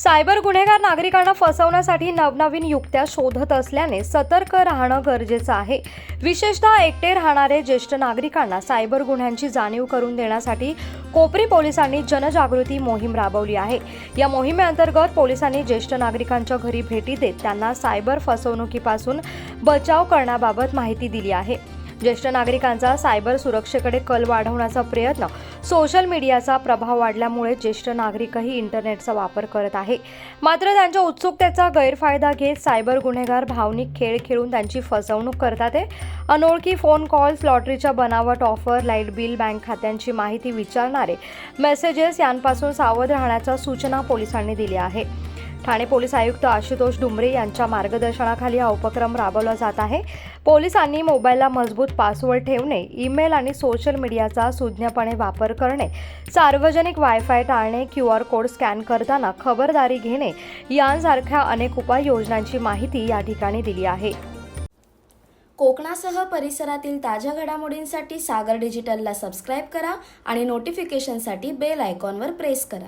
Cyber गुन्हेगार नागरिकांना फसवण्यासाठी नवनवीन युक्त्या शोधत असल्याने सतर्क राहणं गरजेचं आहे. विशेषतः एकटे राहणारे ज्येष्ठ नागरिकांना सायबर गुन्ह्यांची जाणीव करून देण्यासाठी कोपरी पोलिसांनी जनजागृती मोहीम राबवली आहे. या मोहिमेअंतर्गत पोलिसांनी ज्येष्ठ नागरिकांच्या घरी भेटी देत त्यांना सायबर फसवणुकीपासून बचाव करण्याबाबत माहिती दिली आहे. ज्येष्ठ नागरिकांचा सायबर सुरक्षेकडे कल वाढवण्याचा प्रयत्न. सोशल मीडियाचा प्रभाव वाढल्यामुळे ज्येष्ठ नागरिकही इंटरनेटचा वापर करत आहे. मात्र त्यांच्या उत्सुकतेचा गैरफायदा घेत सायबर गुन्हेगार भावनिक खेळ खेळून त्यांची फसवणूक करतात आहे अनोळखी फोन कॉल्स लॉटरीच्या बनावट ऑफर लाइट बिल बँक खात्यांची माहिती विचारणारे मेसेजेस यांपासून सावध राहण्याच्या सूचना पोलिसांनी दिल्या आहे ठाणे पोलीस आयुक्त आशुतोष डुमरे यांच्या मार्गदर्शनाखाली हा उपक्रम राबवला जात आहे. पोलिसांनी मोबाईलला मजबूत पासवर्ड ठेवणे ईमेल आणि सोशल मीडियाचा सुज्ञपणे वापर करणे सार्वजनिक वायफाय टाळणे क्यू आर कोड स्कॅन करताना खबरदारी घेणे यांसारख्या अनेक उपाययोजनांची माहिती या ठिकाणी दिली आहे. कोकणासह परिसरातील ताज्या घडामोडींसाठी सागर डिजिटलला सबस्क्राईब करा आणि नोटिफिकेशनसाठी बेल आयकॉनवर प्रेस करा.